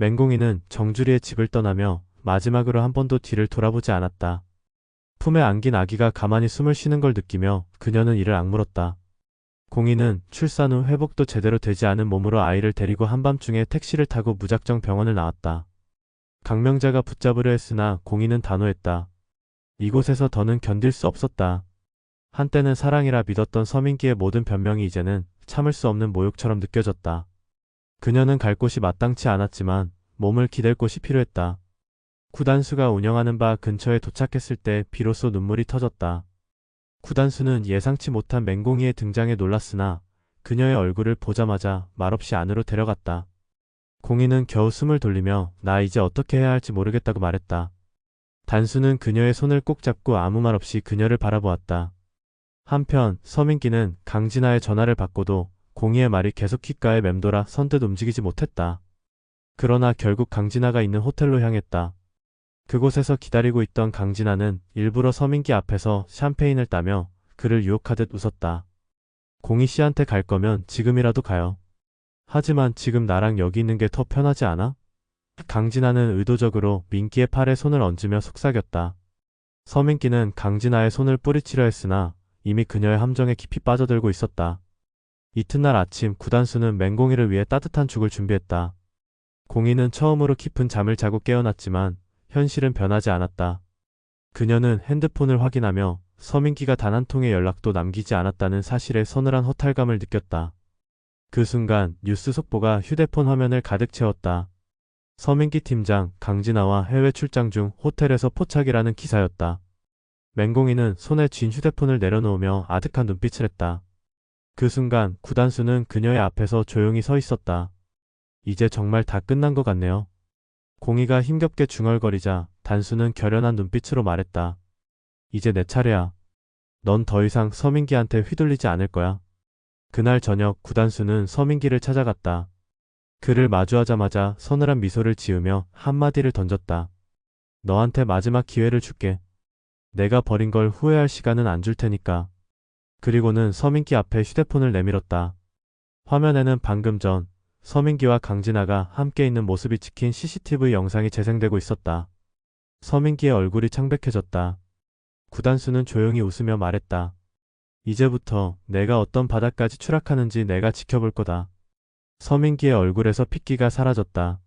맹공이는 정주리의 집을 떠나며 마지막으로 한 번도 뒤를 돌아보지 않았다. 품에 안긴 아기가 가만히 숨을 쉬는 걸 느끼며 그녀는 이를 악물었다. 공이는 출산 후 회복도 제대로 되지 않은 몸으로 아이를 데리고 한밤중에 택시를 타고 무작정 병원을 나왔다. 강명자가 붙잡으려 했으나 공이는 단호했다. 이곳에서 더는 견딜 수 없었다. 한때는 사랑이라 믿었던 서민기의 모든 변명이 이제는 참을 수 없는 모욕처럼 느껴졌다. 그녀는 갈 곳이 마땅치 않았지만 몸을 기댈 곳이 필요했다. 구단수가 운영하는 바 근처에 도착했을 때 비로소 눈물이 터졌다. 구단수는 예상치 못한 맹공이의 등장에 놀랐으나 그녀의 얼굴을 보자마자 말없이 안으로 데려갔다. 공이는 겨우 숨을 돌리며 나 이제 어떻게 해야 할지 모르겠다고 말했다. 단수는 그녀의 손을 꼭 잡고 아무 말 없이 그녀를 바라보았다. 한편 서민기는 강진아의 전화를 받고도 공이의 말이 계속 귓가에 맴돌아 선뜻 움직이지 못했다. 그러나 결국 강진아가 있는 호텔로 향했다. 그곳에서 기다리고 있던 강진아는 일부러 서민기 앞에서 샴페인을 따며 그를 유혹하듯 웃었다. 공희 씨한테 갈 거면 지금이라도 가요. 하지만 지금 나랑 여기 있는 게 더 편하지 않아? 강진아는 의도적으로 민기의 팔에 손을 얹으며 속삭였다. 서민기는 강진아의 손을 뿌리치려 했으나 이미 그녀의 함정에 깊이 빠져들고 있었다. 이튿날 아침 구단수는 맹공이를 위해 따뜻한 죽을 준비했다. 공이는 처음으로 깊은 잠을 자고 깨어났지만 현실은 변하지 않았다. 그녀는 핸드폰을 확인하며 서민기가 단 한 통의 연락도 남기지 않았다는 사실에 서늘한 허탈감을 느꼈다. 그 순간 뉴스 속보가 휴대폰 화면을 가득 채웠다. 서민기 팀장 강진아와 해외 출장 중 호텔에서 포착이라는 기사였다. 맹공이는 손에 쥔 휴대폰을 내려놓으며 아득한 눈빛을 했다. 그 순간 구단수는 그녀의 앞에서 조용히 서 있었다. 이제 정말 다 끝난 것 같네요. 공이가 힘겹게 중얼거리자 단수는 결연한 눈빛으로 말했다. 이제 내 차례야. 넌 더 이상 서민기한테 휘둘리지 않을 거야. 그날 저녁 구단수는 서민기를 찾아갔다. 그를 마주하자마자 서늘한 미소를 지으며 한마디를 던졌다. 너한테 마지막 기회를 줄게. 내가 버린 걸 후회할 시간은 안 줄 테니까. 그리고는 서민기 앞에 휴대폰을 내밀었다. 화면에는 방금 전 서민기와 강진아가 함께 있는 모습이 찍힌 CCTV 영상이 재생되고 있었다. 서민기의 얼굴이 창백해졌다. 구단수는 조용히 웃으며 말했다. 이제부터 내가 어떤 바닥까지 추락하는지 내가 지켜볼 거다. 서민기의 얼굴에서 핏기가 사라졌다.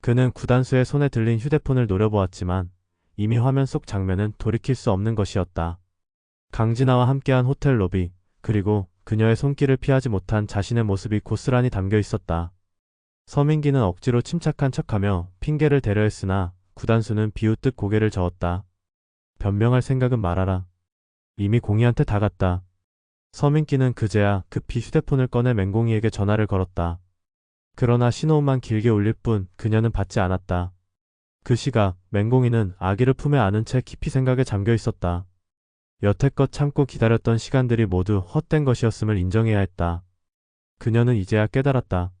그는 구단수의 손에 들린 휴대폰을 노려보았지만 이미 화면 속 장면은 돌이킬 수 없는 것이었다. 강진아와 함께한 호텔 로비, 그리고 그녀의 손길을 피하지 못한 자신의 모습이 고스란히 담겨 있었다. 서민기는 억지로 침착한 척하며 핑계를 대려 했으나 구단수는 비웃듯 고개를 저었다. 변명할 생각은 말아라. 이미 공이한테 다 갔다. 서민기는 그제야 급히 휴대폰을 꺼내 맹공이에게 전화를 걸었다. 그러나 신호음만 길게 울릴 뿐 그녀는 받지 않았다. 그 시각 맹공이는 아기를 품에 안은 채 깊이 생각에 잠겨 있었다. 여태껏 참고 기다렸던 시간들이 모두 헛된 것이었음을 인정해야 했다. 그녀는 이제야 깨달았다.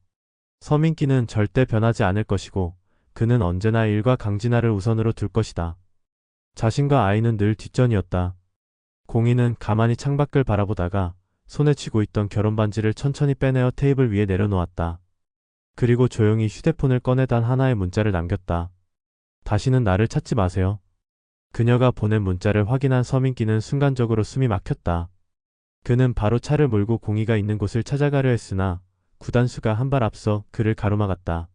서민기는 절대 변하지 않을 것이고 그는 언제나 일과 강진아를 우선으로 둘 것이다. 자신과 아이는 늘 뒷전이었다. 공이는 가만히 창밖을 바라보다가 손에 쥐고 있던 결혼 반지를 천천히 빼내어 테이블 위에 내려놓았다. 그리고 조용히 휴대폰을 꺼내 단 하나의 문자를 남겼다. 다시는 나를 찾지 마세요. 그녀가 보낸 문자를 확인한 서민기는 순간적으로 숨이 막혔다. 그는 바로 차를 몰고 공이가 있는 곳을 찾아가려 했으나 구단수가 한 발 앞서 그를 가로막았다.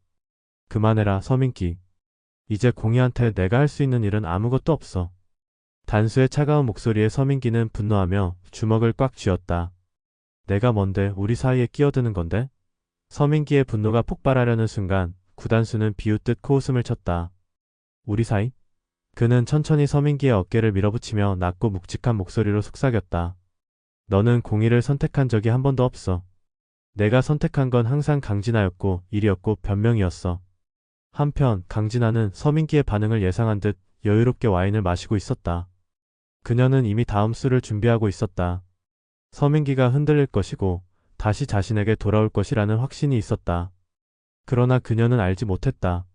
그만해라 서민기. 이제 공이한테 내가 할 수 있는 일은 아무것도 없어. 단수의 차가운 목소리에 서민기는 분노하며 주먹을 꽉 쥐었다. 내가 뭔데 우리 사이에 끼어드는 건데? 서민기의 분노가 폭발하려는 순간 구단수는 비웃듯 코웃음을 쳤다. 우리 사이? 그는 천천히 서민기의 어깨를 밀어붙이며 낮고 묵직한 목소리로 속삭였다. 너는 공의를 선택한 적이 한 번도 없어. 내가 선택한 건 항상 강진아였고 일이었고 변명이었어. 한편 강진아는 서민기의 반응을 예상한 듯 여유롭게 와인을 마시고 있었다. 그녀는 이미 다음 수를 준비하고 있었다. 서민기가 흔들릴 것이고 다시 자신에게 돌아올 것이라는 확신이 있었다. 그러나 그녀는 알지 못했다.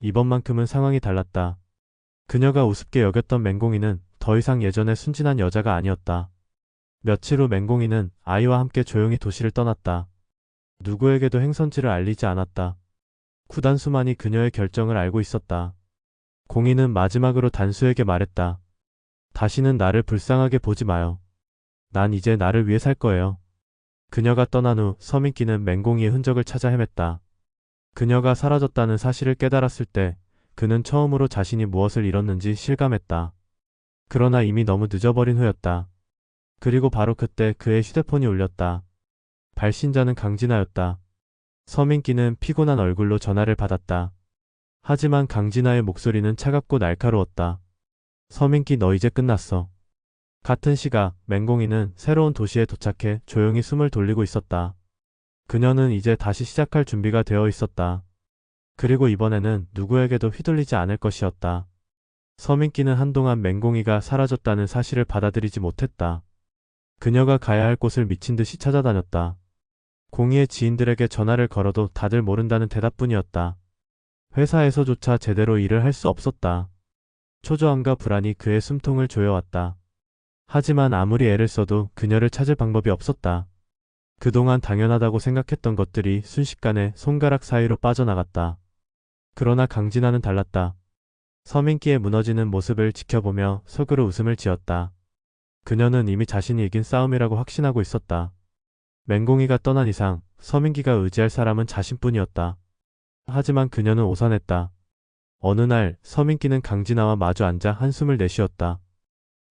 이번만큼은 상황이 달랐다. 그녀가 우습게 여겼던 맹공이는 더 이상 예전의 순진한 여자가 아니었다. 며칠 후 맹공이는 아이와 함께 조용히 도시를 떠났다. 누구에게도 행선지를 알리지 않았다. 쿠단수만이 그녀의 결정을 알고 있었다. 공인은 마지막으로 단수에게 말했다. 다시는 나를 불쌍하게 보지 마요. 난 이제 나를 위해 살 거예요. 그녀가 떠난 후 서민기는 맹공이의 흔적을 찾아 헤맸다. 그녀가 사라졌다는 사실을 깨달았을 때 그는 처음으로 자신이 무엇을 잃었는지 실감했다. 그러나 이미 너무 늦어버린 후였다. 그리고 바로 그때 그의 휴대폰이 울렸다. 발신자는 강진아였다. 서민기는 피곤한 얼굴로 전화를 받았다. 하지만 강진아의 목소리는 차갑고 날카로웠다. 서민기 너 이제 끝났어. 같은 시각 맹공이는 새로운 도시에 도착해 조용히 숨을 돌리고 있었다. 그녀는 이제 다시 시작할 준비가 되어 있었다. 그리고 이번에는 누구에게도 휘둘리지 않을 것이었다. 서민기는 한동안 맹공이가 사라졌다는 사실을 받아들이지 못했다. 그녀가 가야 할 곳을 미친 듯이 찾아다녔다. 공이의 지인들에게 전화를 걸어도 다들 모른다는 대답뿐이었다. 회사에서조차 제대로 일을 할 수 없었다. 초조함과 불안이 그의 숨통을 조여왔다. 하지만 아무리 애를 써도 그녀를 찾을 방법이 없었다. 그동안 당연하다고 생각했던 것들이 순식간에 손가락 사이로 빠져나갔다. 그러나 강진아는 달랐다. 서민기의 무너지는 모습을 지켜보며 속으로 웃음을 지었다. 그녀는 이미 자신이 이긴 싸움이라고 확신하고 있었다. 맹공이가 떠난 이상 서민기가 의지할 사람은 자신뿐이었다. 하지만 그녀는 오산했다. 어느 날 서민기는 강진아와 마주 앉아 한숨을 내쉬었다.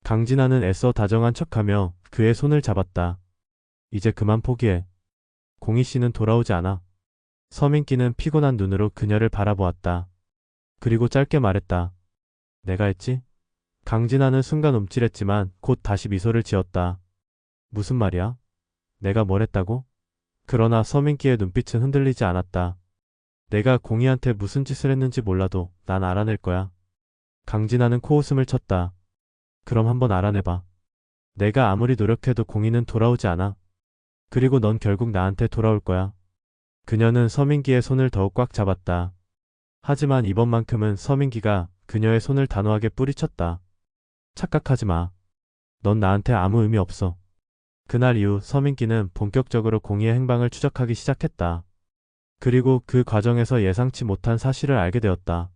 강진아는 애써 다정한 척하며 그의 손을 잡았다. 이제 그만 포기해. 공희 씨는 돌아오지 않아. 서민기는 피곤한 눈으로 그녀를 바라보았다. 그리고 짧게 말했다. 내가 했지? 강진아는 순간 움찔했지만 곧 다시 미소를 지었다. 무슨 말이야? 내가 뭘 했다고? 그러나 서민기의 눈빛은 흔들리지 않았다. 내가 공희한테 무슨 짓을 했는지 몰라도 난 알아낼 거야. 강진아는 코웃음을 쳤다. 그럼 한번 알아내봐. 내가 아무리 노력해도 공희는 돌아오지 않아. 그리고 넌 결국 나한테 돌아올 거야. 그녀는 서민기의 손을 더욱 꽉 잡았다. 하지만 이번만큼은 서민기가 그녀의 손을 단호하게 뿌리쳤다. 착각하지 마. 넌 나한테 아무 의미 없어. 그날 이후 서민기는 본격적으로 공희의 행방을 추적하기 시작했다. 그리고 그 과정에서 예상치 못한 사실을 알게 되었다.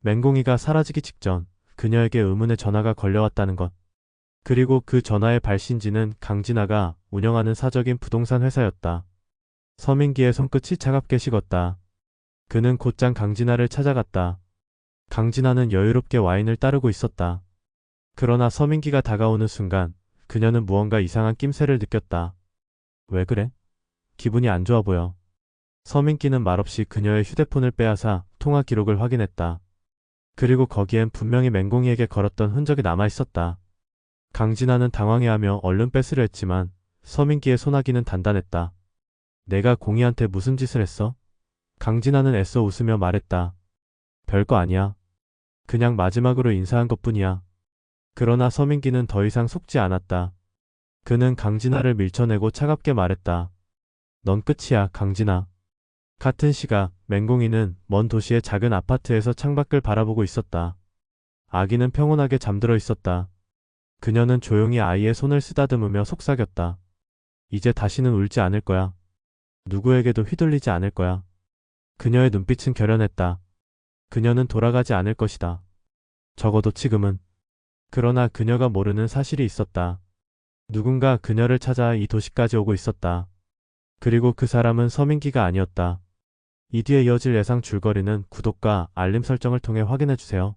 맹공이가 사라지기 직전 그녀에게 의문의 전화가 걸려왔다는 것. 그리고 그 전화의 발신지는 강진아가 운영하는 사적인 부동산 회사였다. 서민기의 손끝이 차갑게 식었다. 그는 곧장 강진아를 찾아갔다. 강진아는 여유롭게 와인을 따르고 있었다. 그러나 서민기가 다가오는 순간 그녀는 무언가 이상한 낌새를 느꼈다. 왜 그래? 기분이 안 좋아 보여. 서민기는 말없이 그녀의 휴대폰을 빼앗아 통화 기록을 확인했다. 그리고 거기엔 분명히 맹공이에게 걸었던 흔적이 남아 있었다. 강진아는 당황해하며 얼른 뺏으려 했지만 서민기의 손아귀는 단단했다. 내가 공이한테 무슨 짓을 했어? 강진아는 애써 웃으며 말했다. 별거 아니야. 그냥 마지막으로 인사한 것뿐이야. 그러나 서민기는 더 이상 속지 않았다. 그는 강진아를 밀쳐내고 차갑게 말했다. 넌 끝이야, 강진아. 같은 시각 맹공이는 먼 도시의 작은 아파트에서 창밖을 바라보고 있었다. 아기는 평온하게 잠들어 있었다. 그녀는 조용히 아이의 손을 쓰다듬으며 속삭였다. 이제 다시는 울지 않을 거야. 누구에게도 휘둘리지 않을 거야. 그녀의 눈빛은 결연했다. 그녀는 돌아가지 않을 것이다. 적어도 지금은. 그러나 그녀가 모르는 사실이 있었다. 누군가 그녀를 찾아 이 도시까지 오고 있었다. 그리고 그 사람은 서민기가 아니었다. 이 뒤에 이어질 예상 줄거리는 구독과 알림 설정을 통해 확인해주세요.